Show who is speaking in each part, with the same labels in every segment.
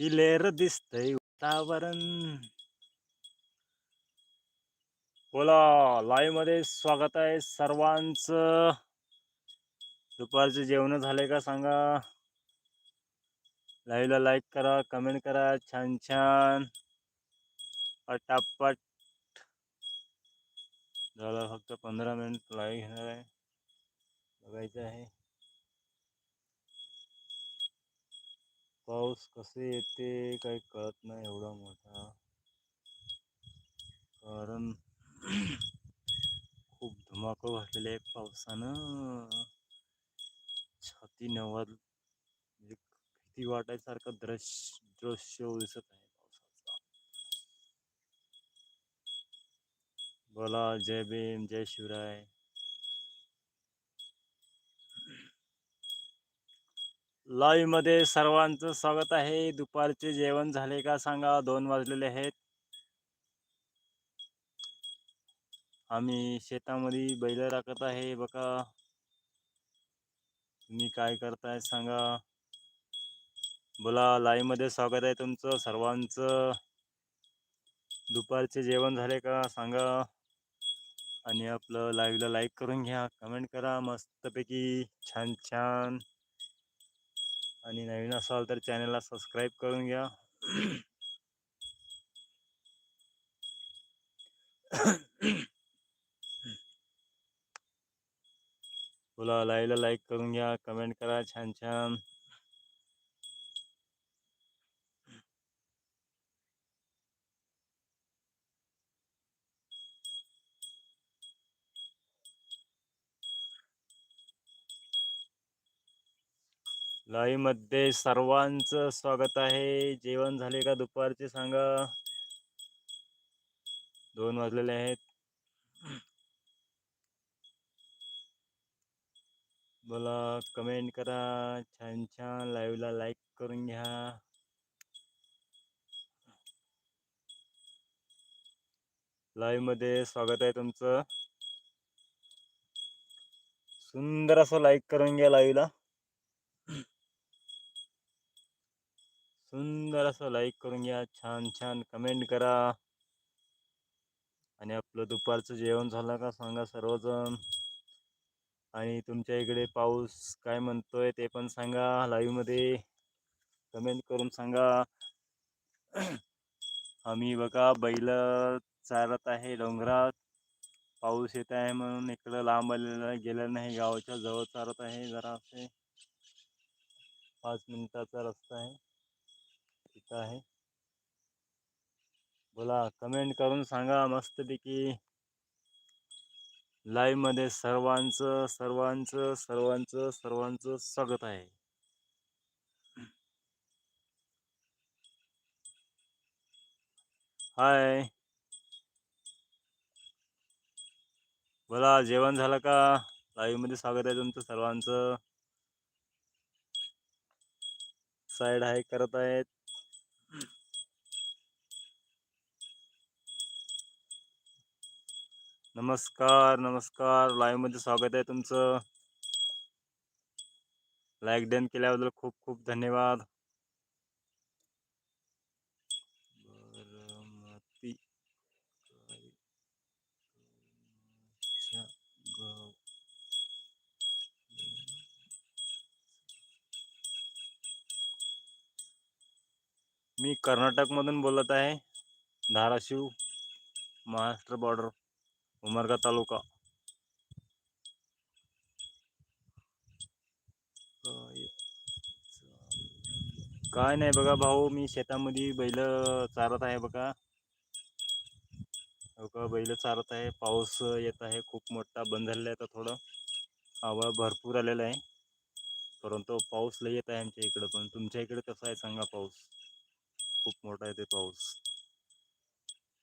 Speaker 1: किलेर दिसतय वातावरण बोला लाईव्हमध्ये स्वागत आहे सर्वांच. दुपारचे जेवण झाले का सांगा? लाईव्हला लाईक करा कमेंट करा छान छान. पटापट. झालं फक्त पंधरा मिनिट लाईव्ह घेणार आहे. बघायचं आहे. पाऊस कसे येते काही कळत नाही एवढा मोठा. कारण खूप धुमाकूळ घातलेले आहे पावसानं. छाती म्हणजे भीती वाटायसारखं दृश्य दृश्य दिसत आहे पावसाचा. बोला, जय भीम, जय शिवराय. लाईव्हमध्ये सर्वांचं स्वागत आहे. दुपारचे जेवण झाले का सांगा? दोन वाजलेले आहेत. आम्ही शेतामध्ये बैल राखत आहे. बघा. तुम्ही काय करताय सांगा. बोला लाईव्हमध्ये स्वागत आहे तुमचं सर्वांचं. दुपारचे जेवण झाले का सांगा. आणि आपलं लाईव्हला लाईक करून घ्या. कमेंट करा. मस्तपैकी छान छान. आणि नवीन असाल तर चॅनलला सबस्क्राईब करून घ्या. बोला लाईव्हला लाईक करून घ्या कमेंट करा छान छान. लाईव्हमध्ये सर्वांचं स्वागत आहे. जेवण झाले का दुपारचे सांगा. दोन वाजलेले आहेत. बोला कमेंट करा. छान छान. लाईव्हला लाईक करून घ्या. लाईव्हमध्ये स्वागत आहे तुमचं. सुंदर असं लाईक करून घ्या लाईव्हला सुंदर असं लाईक करून घ्या. छान छान कमेंट करा. आणि आपलं दुपारचं जेवण झालं का सांगा सर्वजण. आणि तुमच्या इकडे पाऊस काय म्हणतोय ते पण सांगा लाईव्हमध्ये कमेंट करून सांगा. आम्ही बघा बैल चालत आहे डोंगरात. पाऊस येत आहे म्हणून इकडं लांब आलेलं गेलं नाही. गावाच्या जवळ चालत आहे जरा असे पाच मिनिटाचा रस्ता आहे. तिथं आहे बोला कमेंट करून सांगा मस्तपैकी. लाईव्हमध्ये सर्वांचं सर्वांचं सर्वांचं सर्वांचं स्वागत आहे. हाय बोला जेवण झालं का? लाईव्हमध्ये स्वागत आहे तुमचं सर्वांचं. साईड हाय करत आहेत. नमस्कार नमस्कार. लाईव्हमध्ये स्वागत आहे तुमचं. लाईक डन केल्याबद्दल खूप खूप धन्यवाद. मी कर्नाटकमधून बोलत आहे. धाराशिव महाराष्ट्र बॉर्डर उमरगा तालुका. काय नाही बघा भाऊ मी शेतामध्ये बैल चारत आहे बघा. हो बघा बैल चारत आहे. पाऊस येत आहे खूप मोठा बंद झालेला आहे तर थोडं. हवा भरपूर आलेला आहे. परंतु पाऊस लय येत आहे आमच्या इकडं. पण तुमच्या इकडे कसा आहे सांगा पाऊस? खूप मोठा येते पाऊस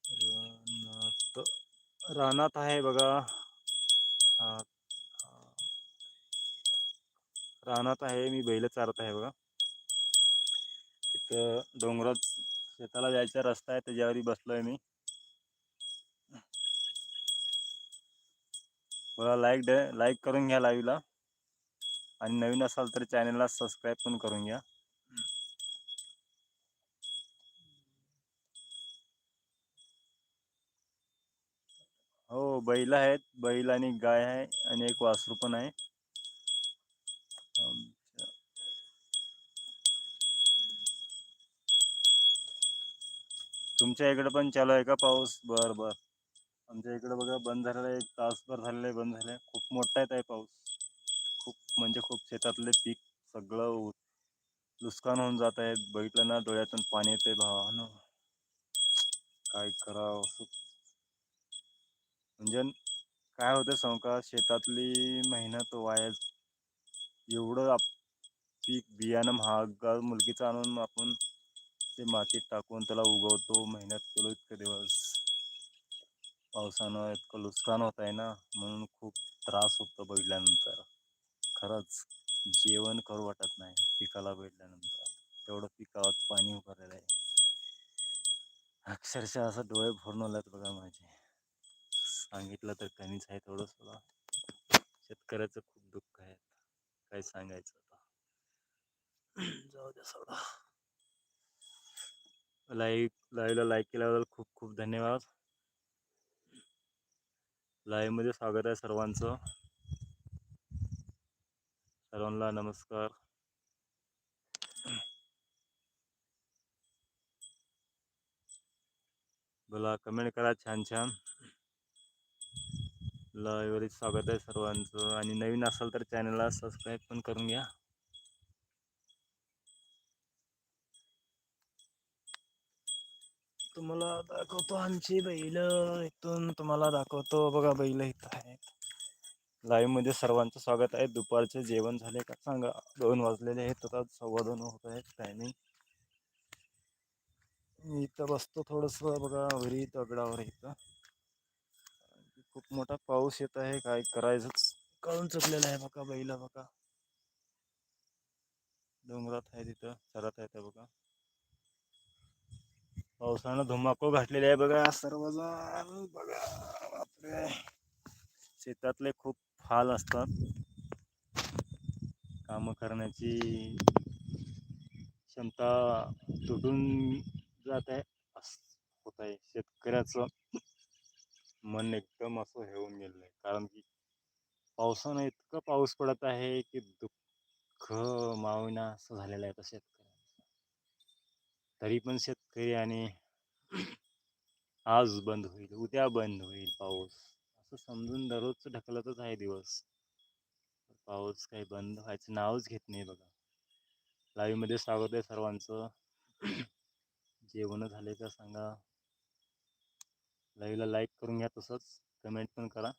Speaker 1: रानात रानात आहे बघा. रानात आहे. मी बैल चारत आहे बघा. तिथं डोंगरात शेताला जायचा रस्ता आहे. त्याच्यावर बसलोय मी. बघा लाईक लाईक करून घ्या लाईव्हला आणि नवीन असाल तर चॅनलला सबस्क्राईब पण करून घ्या हो बैल आहेत बैल आणि गाय आहे आणि एक वासरू पण आहे. आमच्या- तुमच्या इकडे पण चालू आहे का पाऊस? बर बर. आमच्या इकडे बघा बंद झालेला आहे. एक तासभर झालेला आहे बंद झालाय खूप मोठा येत आहे पाऊस. खूप म्हणजे खूप शेतातले पीक सगळं नुकसान होऊन जात आहेत बघितलं ना डोळ्यातून पाणी येते भावानं. काय करावं? म्हणजे काय होतं सांगू का शेतातली मेहनत वाया एवढं आप पीक बियाणं महाग मुलगीचं आणून आपण ते मातीत टाकून त्याला उगवतो मेहनत केलो इतके दिवस. पावसानं इतकं नुकसान होत आहे ना म्हणून खूप त्रास होतो बघितल्यानंतर. खरंच जेवण करू वाटत नाही पिकाला भेटल्यानंतर तेवढं पिकावर पाणी उभारलेलं आहे अक्षरशः असं डोळे भरून आलेत बघा माझे. सांगितलं तर कमीच आहे थोडं सुद्धा शेतकऱ्याचं खूप दुःख आहे काय सांगायचं आता? जाऊ द्या सोडा. लाईक लाईव्हला लाईक केल्याबद्दल खूप खूप धन्यवाद. लाईव्हमध्ये स्वागत आहे सर्वांचं. सर्वांना नमस्कार. बोला कमेंट करा छान छान. लाईव्हवरती स्वागत आहे सर्वांचं. आणि नवीन असाल तर चॅनलला सबस्क्राईब पण करून घ्या. तुम्हाला दाखवतो आमची बैल. इथून तुम्हाला दाखवतो. बघा बैल इथं आहेत. लाईव्हमध्ये सर्वांचं स्वागत आहे. दुपारचे जेवण झाले का सांगा. दोन वाजलेले आहेत. आता सव्वा दोन होत आहेत. टायमिंग इथं बसतो थोडस. बघा घरी दगडावर इथं. खूप मोठा पाऊस येत आहे काय करायचं? कळून चुकलेलं आहे बघा बैला बघा. डोंगरात आहे तिथं चरत आहे ते बघा. पावसानं धुमाकूळ घातलेली आहे बघा. सर्वजण बघा बापरे. शेतातले खूप हाल असतात. काम करण्याची क्षमता तुटून जात आहे असं होत आहे शेतकऱ्याचं. मन एकदम असं हे होऊन गेलेलं आहे कारण की पावसानं इतकं पाऊस पडत आहे की दुःख मावना असं झालेलं आहे आता शेतकऱ्यांचं. तरी पण शेतकरी आणि आज बंद होईल उद्या बंद होईल पाऊस. असं समजून दररोजचं ढकलतच आहे दिवस. पाऊस काही बंद व्हायचं नावच घेत नाही बघा. लाईव्हमध्ये स्वागत आहे सर्वांचं. जेवण झाले का सांगा? लाईव्हला लाईक करून घ्या तसंच. कमेंट पण करा.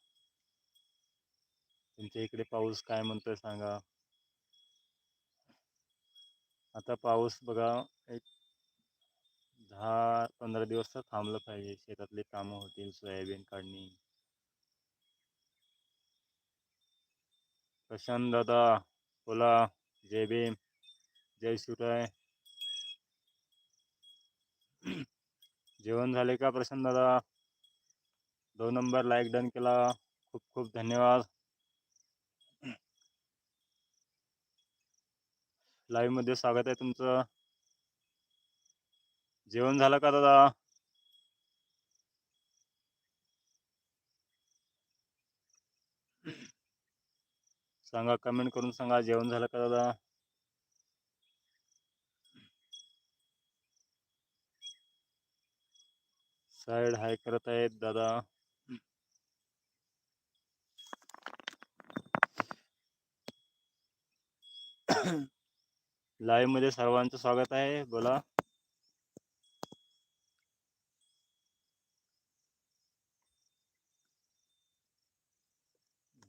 Speaker 1: तुमच्या इकडे पाऊस काय म्हणतोय सांगा. आता पाऊस बघा एक दहा पंधरा दिवस तर थांबलं पाहिजे. शेतातले कामं होतील सोयाबीन काढणी. प्रशांत दादा बोला. जय भीम. जय शिवराय. जेवण झाले का प्रशांत दादा? दोन नंबर लाईक डन केला. खूप खूप धन्यवाद. लाईव्हमध्ये स्वागत आहे तुमचं. जेवण झालं का दादा? सांगा कमेंट करून सांगा जेवण झालं का दादा? साईड हाय करत आहेत दादा. लाईव्हमध्ये सर्वांचं स्वागत आहे. बोला.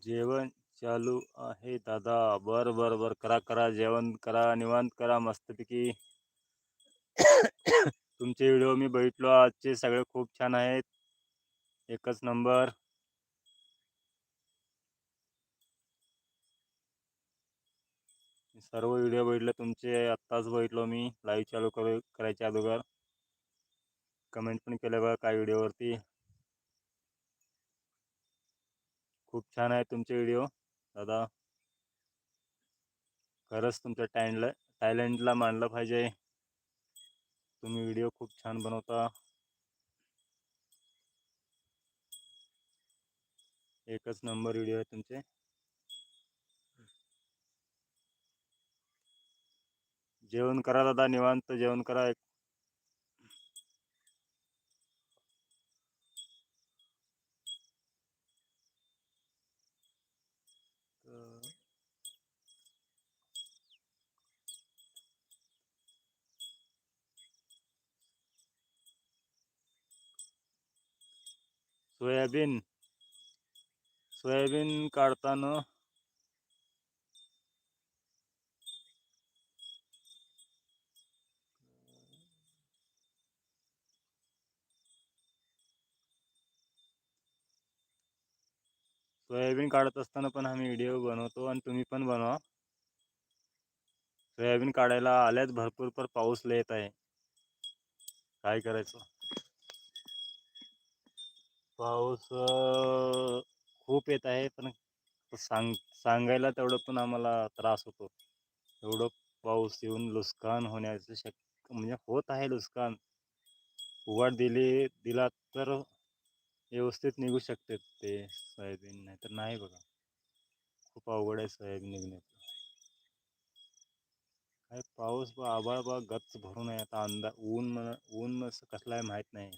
Speaker 1: जेवण चालू आहे दादा. बर बर बर. करा करा. जेवण करा. निवांत करा. मस्तपैकी. तुमचे व्हिडिओ मी बघितलो. आजचे सगळे खूप छान आहेत. एकच नंबर. सर्व व्हिडिओ बघितले तुमचे आत्ताच बघितलो मी लाईव्ह चालू करू करायच्या अगोदर. कमेंट पण केलं बघा काय व्हिडिओवरती खूप छान आहे तुमचे व्हिडिओ दादा. खरंच तुमच्या टॅलेंटला टॅलेंटला मानलं पाहिजे. तुम्ही व्हिडिओ खूप छान बनवता. एकच नंबर व्हिडिओ आहे तुमचे. जेवण करा दादा निवांत जेवण करा एक. सोयाबीन सोयाबीन काढताना सोयाबीन काढत असताना पण आम्ही व्हिडिओ बनवतो आणि तुम्ही पण बनवा. सोयाबीन काढायला आल्याच भरपूर पर पाऊस येत आहे. काय करायचं? पाऊस खूप येत आहे पण सांग सांगायला तेवढं पण आम्हाला त्रास होतो. एवढं पाऊस येऊन नुकसान होण्याचं शक्य म्हणजे होत आहे नुकसान उघड दिली दिला तर व्यवस्थित निघू शकते ते सोयाबीन नाही तर नाही बघा. खूप अवघड आहे सोयाबीन निघण्याचं. काय पाऊस बा आभाळ बा गच्च भरून आहे आता अंदा ऊन म्हणा ऊन असं कसलं आहे माहीत नाही.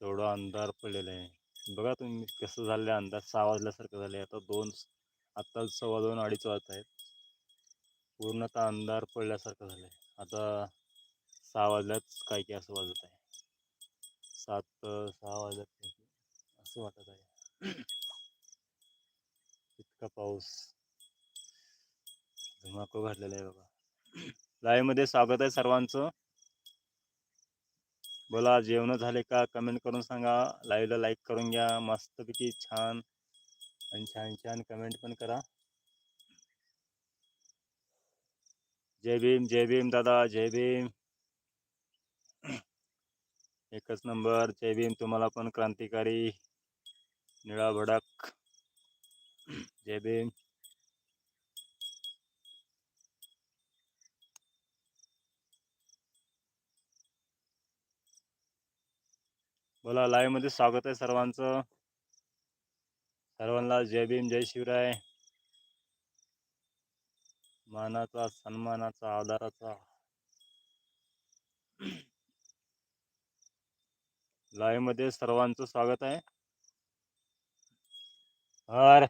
Speaker 1: तेवढं अंधार पडलेला आहे. बघा तुम्ही कसं झालं आहे अंदाज सहा वाजल्यासारखं झालं आहे आता दोन आत्ता सव्वा दोन अडीच वाजत आहेत पूर्णतः अंधार पडल्यासारखं झालं आहे आता सहा वाजल्याच काय की असं वाजत आहे. सात सहा वाजल्यात काय की असं वाटत आहे. इतका पाऊस. धुमाको घातलेला आहे बाबा. लाईव्हमध्ये स्वागत आहे सर्वांचं. बोला जेवण झाले का? कमेंट करून सांगा. लाईव्हला लाईक करून घ्या. मस्तपैकी छान आणि छान छान कमेंट पण करा. जय भीम जय भीम दादा जय भीम. एकच नंबर. जय भीम. तुम्हाला पण क्रांतिकारी निळा भडक जय भीम. बोला लाईव्हमध्ये स्वागत आहे सर्वांचं. सर्वांना जय भीम जय शिवराय. मानाचा सन्मानाचा आधाराचा लाईव्हमध्ये सर्वांचं स्वागत आहे. हर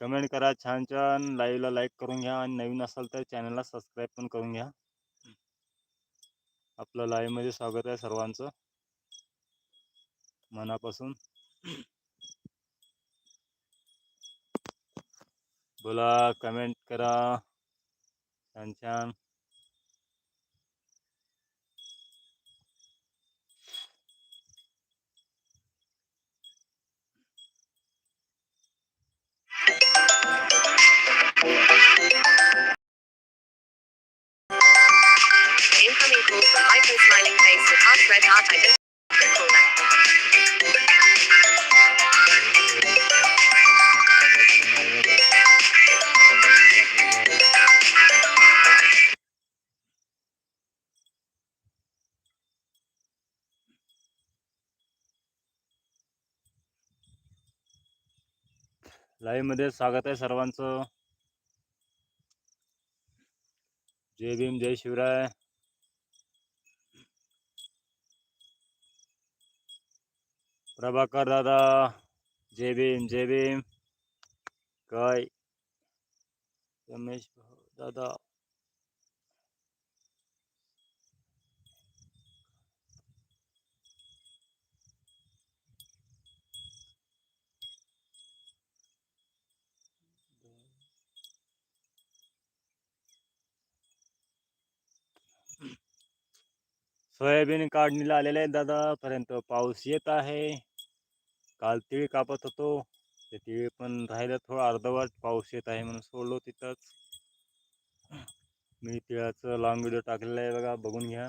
Speaker 1: कमेंट करा छान छान. लाईव्हला लाईक करून घ्या आणि नवीन असाल तर चॅनलला सबस्क्राईब पण करून घ्या. आपलं लाईव्हमध्ये स्वागत आहे सर्वांचं. मनापासून. बोला कमेंट करा. छान छान.
Speaker 2: red
Speaker 1: hot स्वागत आहे सर्वांचं. जय भीम जय शिवराय. प्रभाकर दादा जय भीम जय भीम काय रमेश दादा सोयाबीन काढणीला आलेले दादा पर्यंत पाऊस येत आहे काल तिळी कापत होतो. ते तिळी पण राहिलं थोडं अर्धवट पाऊस येत आहे म्हणून सोडलो तिथंच. मी तिळाचं लॉंग व्हिडिओ टाकलेला आहे बघा बघून घ्या.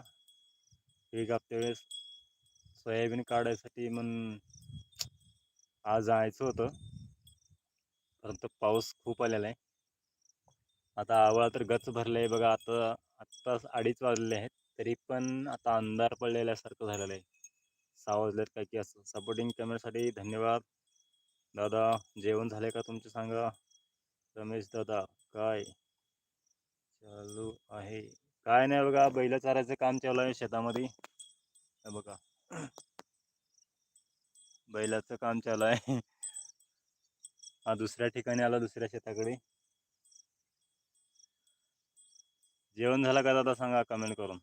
Speaker 1: तिळी कापते वेळेस सोयाबीन काढायसाठी म्हणून आज जायचं होतं. परंतु पाऊस खूप आलेला आहे. आता आवळा तर गच भरलं आहे बघा आता आत्ताच अडीच वाजले आहेत. तरी पण आता अंधार पडलेल्यासारखं झालेलं आहे. सहा वाजलेत काय की असं. सपोर्टिंग कॅमेऱ्यासाठी धन्यवाद. दादा जेवण झाले का तुमचे सांगा? रमेश दादा काय? चालू आहे. काय नाही बघा बैल चारायचं काम चालू आहे शेतामध्ये. बघा. बैलाचं काम चालू आहे. हा दुसऱ्या ठिकाणी आला दुसऱ्या शेताकडे. जेवण झालं का दादा सांगा कमेंट करून.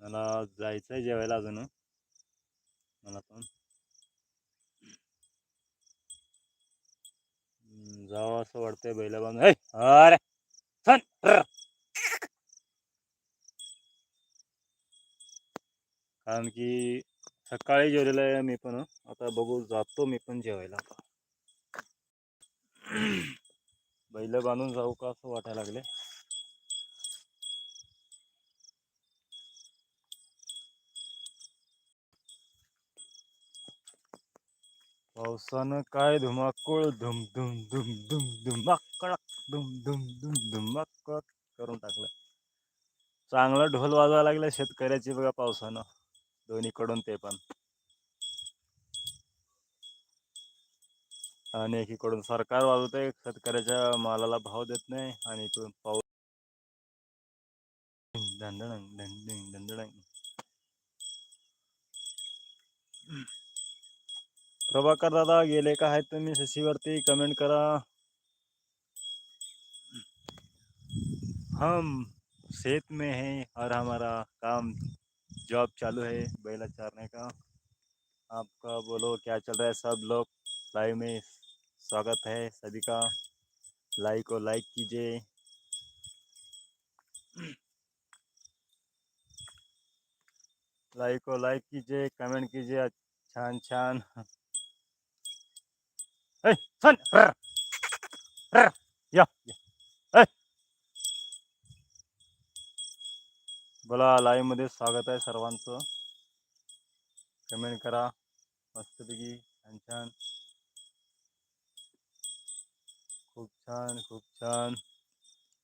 Speaker 1: मला जायचं आहे जेवायला अजून. मला पण. जावं असं वाटतंय बैला बांधून. अरे कारण की सकाळी जेवलेलं आहे मी पण आता बघू जातो मी पण जेवायला. आता बैल बांधून जाऊ का असं वाटायला लागले पावसानं काय धुमाकूळ? धुम धुम धुम धुम धुमाकडक धुम धुम धुम धुमाकडक करून टाकलं. चांगला ढोल वाजवायला लागला शेतकऱ्याची बघा पावसानं. दोन्हीकडून ते पण. आणि एकीकडून सरकार वाजवतंय शेतकऱ्याच्या मालाला भाव देत नाही आणि इकडून पाऊस धंदडंग धंडिंग धंदडंग प्रभाकर दादा गेले का आहेत तुम्ही शशीवरती कमेंट करा। हम खेत में हैं और हमारा काम जॉब चालू है बैला चारने का। आपका बोलो क्या चल रहा है? सब लोग लाइव में स्वागत है सभी का। लाइक को लाइक कीजिए। लाइक को लाइक कीजिए कमेंट कीजिए। छान छान ए, सन, रर, रर, या, या, बोला लाईव्हमध्ये स्वागत आहे सर्वांचं. कमेंट करा. मस्तपैकी. छान छान. खूप छान खूप छान.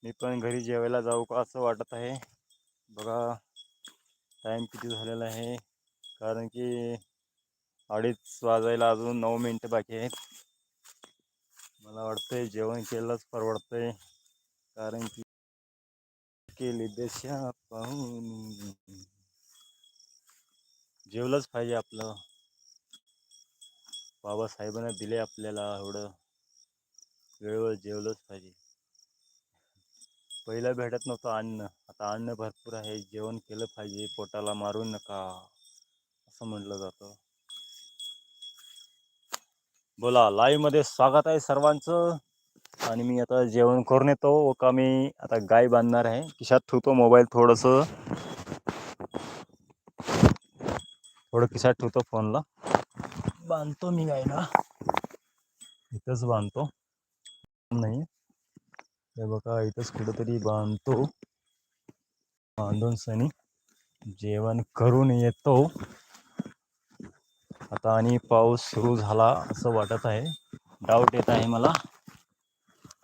Speaker 1: मी पण घरी जेवायला जाऊ का असं वाटत आहे. बघा टाईम किती झालेला आहे. कारण की अडीच वाजायला अजून नऊ मिनटं बाकी आहेत. मला वाटतंय जेवण केलंच परवडतंय. कारण की केली देशा पाहून. जेवलंच पाहिजे आपलं. बाबासाहेबांना दिले आपल्याला एवढं. वेळेवर जेवलंच पाहिजे. पहिलं भेटत नव्हतं अन्न. आता अन्न भरपूर आहे. जेवण केलं पाहिजे. पोटाला मारू नका. असं म्हटलं जातं. बोला लाईव्हमध्ये स्वागत आहे सर्वांचं. आणि मी आता जेवण करून येतो व का मी आता गाय बांधणार आहे. खिशात ठेवतो मोबाईल थोडंसं. थोडं खिशात ठेवतो फोनला बांधतो मी गायला. इथंच बांधतो. नाही. हे बघा इथंच कुठंतरी बांधतो. बांधून सनी जेवण करून येतो. आता आणि पाऊस सुरू झाला असं वाटत आहे. डाऊट येत आहे मला.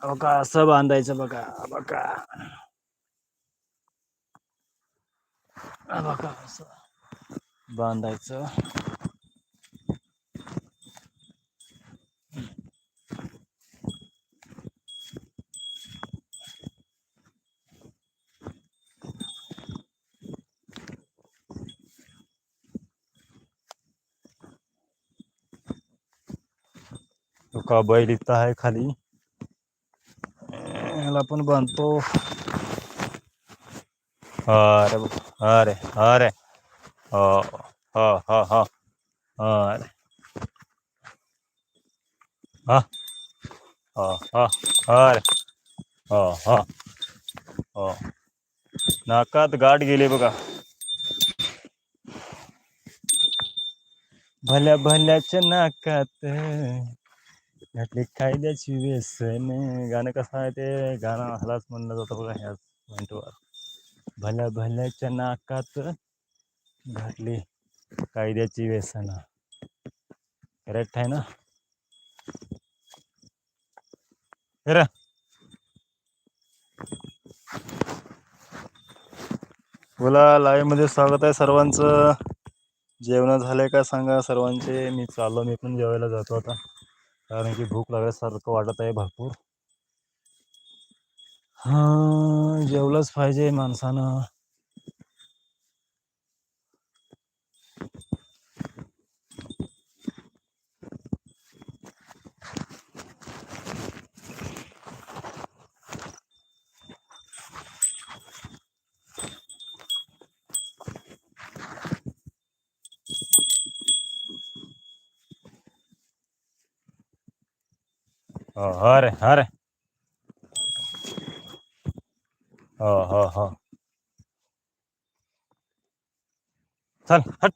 Speaker 1: बघा असं बांधायचं बघा बघा. बघा असं बांधायचं. का बैल इथं आहे खाली। ह्याला पण बांधतो अरे अरे अरे हो हो हो हो अरे हा हो हो अरे हो हो हो नाकात गाठ गेली बघा। भल्या भल्याच्या नाकात डेफिनेटली कायद्याची वेस आणि गाणं कसं आहे ते गाणं हलाच म्हणलं जातं बघा ह्या पॉईंटवर भल्या भल्याच्या नाकात घातली कायद्याची व्यसना. करेक्ट आहे ना? खरं बोला लाईव्हमध्ये स्वागत आहे सर्वांचं. जेवण झालंय का सांगा? सर्वांचे मी चाललो मी पण जेवायला जातो आता. कारण की भूक लागल्यासारखं वाटत आहे भरपूर. हा जेवलंच पाहिजे माणसानं. हर हर. रे रे हो हो हो. चल हट.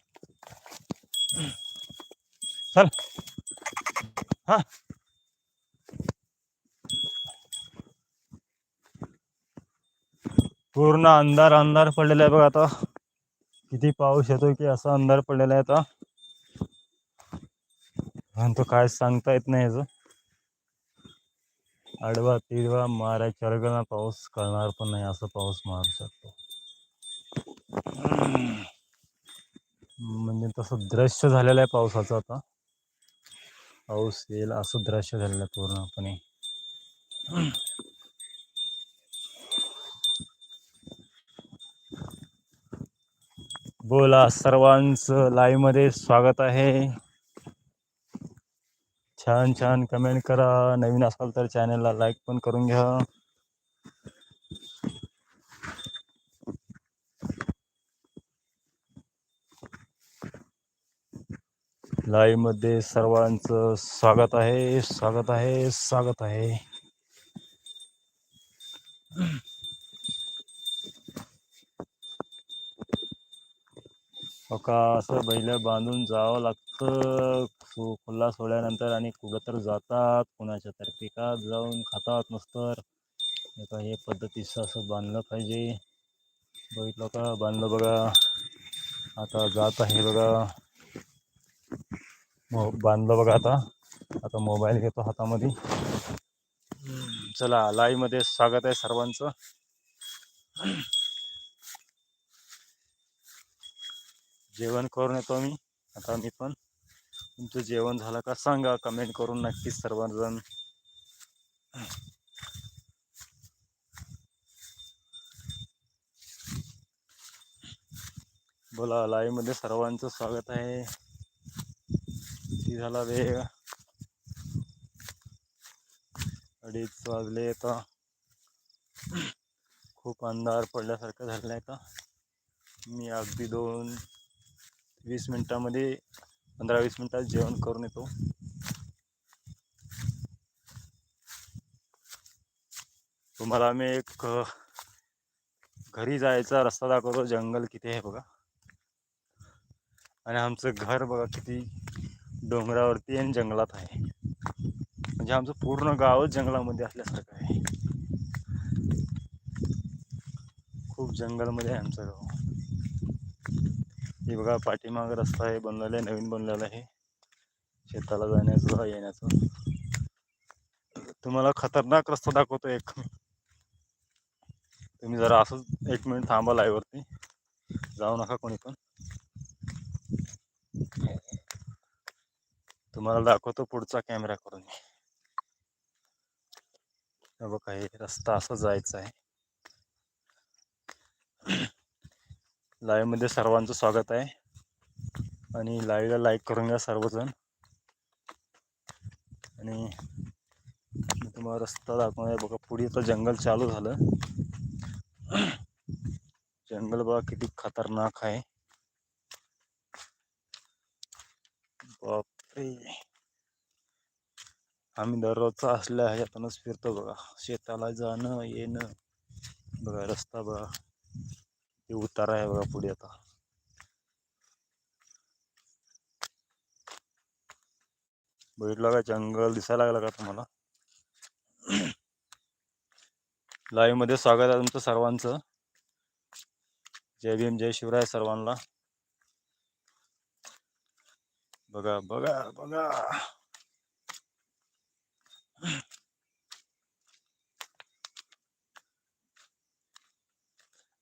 Speaker 1: चल. हा. पूर्ण अंधार अंधार पडलेला आहे बघ आता. किती पाऊस येतो की असा अंधार पडलेला आहे आता. तो काय सांगता येत नाही याचं. आडवा तिडवा मारा चरगळा पाऊस कळणार पण नाही असं पाऊस मारू शकतो. म्हणजे तसं दृश्य झालेलं आहे पावसाचं आता. पाऊस येईल असं दृश्य झालेलं आहे पूर्णपणे. बोला सर्वांचं लाईव्हमध्ये स्वागत आहे. छान छान कमेंट करा. नवीन असाल तर चॅनलला लाईक पण करून घ्या. लाईव्हमध्ये सर्वांचं स्वागत आहे स्वागत आहे स्वागत आहे. हो का? असं बैल बांधून जावं लागतं. सो खुला सोडल्यानंतर आणि कुठं तर जातात कोणाच्या तर पिकात जाऊन खातात नसतर का हे पद्धतीचं असं बांधलं पाहिजे. बघितलं का बांधलं बघा. आता जात आहे बघा. मो बांधलं बघा आता. आता मोबाईल घेतो हातामध्ये. चला लाईमध्ये स्वागत आहे सर्वांचं. जेवण करून येतो मी. आता मी पण. तुमचं जेवण झालं का सांगा कमेंट करून नक्कीच सर्वजण. बोला लाईव्हमध्ये सर्वांचं स्वागत आहे. किती झाला वेळ? अडीच वाजले आता. खूप अंधार पडल्यासारखं झालं आहे का मी अगदी दोन वीस मिनटामध्ये पंधरा वीस मिनटात जेवण करून येतो. तुम्हाला मी एक घरी जायचा रस्ता दाखवतो जंगल किती आहे बघा. आणि आमचं घर बघा किती डोंगरावरती आणि जंगलात आहे. म्हणजे आमचं पूर्ण गावच जंगलामध्ये असल्यासारखं आहे. खूप जंगलमध्ये आहे आमचं गाव. हे बघा पाठीमाग रस्ता आहे बनलेला आहे नवीन बनलेला आहे. शेताला जाण्याचं येण्याचं. तुम्हाला खतरनाक रस्ता दाखवतो एक. तुम्ही जरा असंच एक मिनिट थांबा लाईवरती वरती. जाऊ नका कोणी पण. तुम्हाला दाखवतो पुढचा कॅमेरा करून. बघा हे रस्ता असं जायचा आहे. लाईव्हमध्ये सर्वांचं स्वागत आहे. आणि लाईव्हला लाईक करून घ्या सर्वजण. आणि मी तुम्हाला रस्ता दाखवणार आहे. बघा पुढे तर जंगल चालू झालं. जंगल बघा किती खतरनाक आहे. बापरे. आम्ही दररोजचा असल्या ह्याच्यातूनच फिरतो बघा. शेताला जाणं येणं. बघा रस्ता बघा. हे उतारा आहे बघा पुढे आता. बघितलं का? जंगल दिसायला लागला का तुम्हाला? लाईव्हमध्ये स्वागत आहे तुमचं सर्वांचं. जय भीम जय शिवराय सर्वांना. बघा बघा बघा.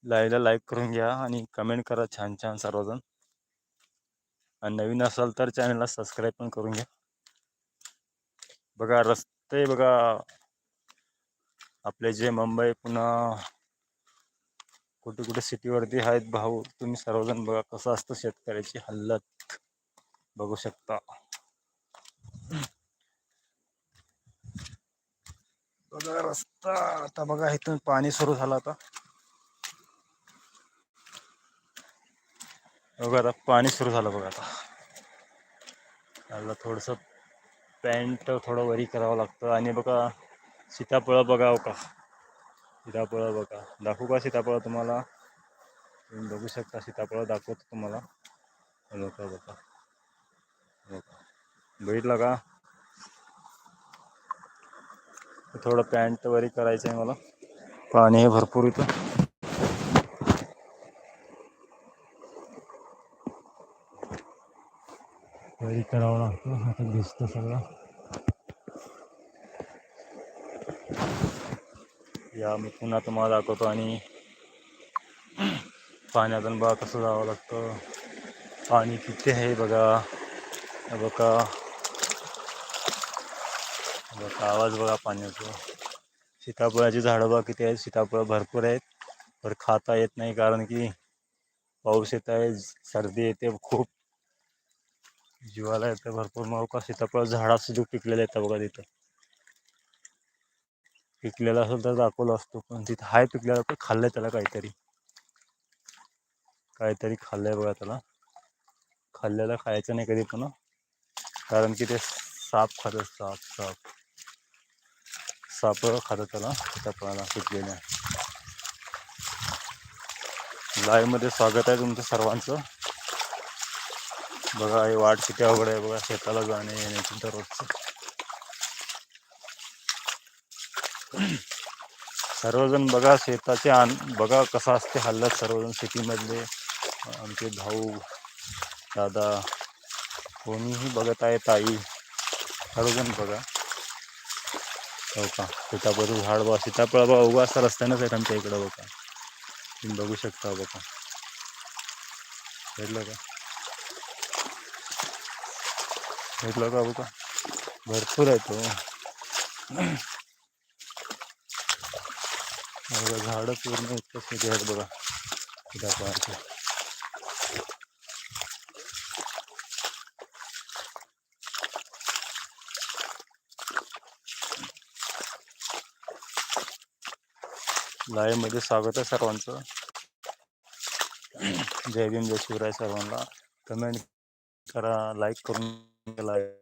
Speaker 1: लाईव्हला लाईक करून घ्या आणि कमेंट करा छान छान सर्वजण. आणि नवीन असाल तर चॅनलला सबस्क्राईब पण करून घ्या. बघा रस्ते बघा. आपले जे मुंबई पुन्हा कुठे कुठे सिटीवरती आहेत भाऊ तुम्ही सर्वजण बघा कसं असतं शेतकऱ्याची हल्लत. बघू शकता. बघा रस्ता. आता बघा इथून पाणी सुरू झालं आता. बघा आता पाणी सुरू झालं बघा आता. त्याला थोडंसं पॅन्ट थोडं वरी करावं लागतं. आणि बघा सीताफळं बघाव का? सीताफळं बघा. दाखवू का सीताफळं तुम्हाला? तुम्ही बघू शकता सीताफळं दाखवतो तुम्हाला. हे बघा बघा. बघा. बघितलं का? थोडं पॅन्ट वरी करायचं आहे मला. पाणी हे भरपूर इथं. वरी करावं लागतं आता दिसतं सगळं या मी पुन्हा तुम्हाला दाखवतो आणि पाण्यातून बघा कसं जावं लागतं पाणी किती आहे बघा बघा बघा आवाज़ बघा पाण्याचा सीताफळाची झाडं बघा किती आहेत सीताफळं भरपूर आहेत पण खाता येत नाही कारण की पाऊस येत आहे सर्दी येते खूप जीवाला येतं भरपूर मावका सीताफळ झाडा सुद्धा पिकलेलं येतं बघा तिथं. पिकलेला असेल तर दाखवला असतो पण तिथं हाय पिकलेला तर खाल्लंय त्याला काहीतरी. काहीतरी खाल्लंय बघा त्याला. खाल्लेलं खायचं नाही कधी पण कारण की ते साप खातं साप साप. साप खातं त्याला सीताफळाला पिकलेल्या. लाईव्हमध्ये स्वागत आहे तुमचं सर्वांचं. बघा हे वाट किती अवघड आहे बघा शेताला जाणे येण्याची दररोजचं. सर्वजण बघा शेताचे आन बघा कसं असते हल्ल्यात सर्वजण सिटीमधले. आमचे भाऊ दादा कोणीही बघत आहे ताई सर्वजण बघा. हो का? सीताफळचं झाड बघा सीताफळ बघा उगा असा रस्त्यानंच आहेत आमच्या इकडं बघा. तुम्ही बघू शकता बघा. भेटलं का? भेटलं का बघा. भरपूर आहे तो हो. बघा झाडं पूर्ण इतकं किती आहेत बघा. त्या लाईव्हमध्ये स्वागत आहे सर्वांचं. जय भीम जय शिवराय सर्वांना. कमेंट करा लाईक करून लाईव्ह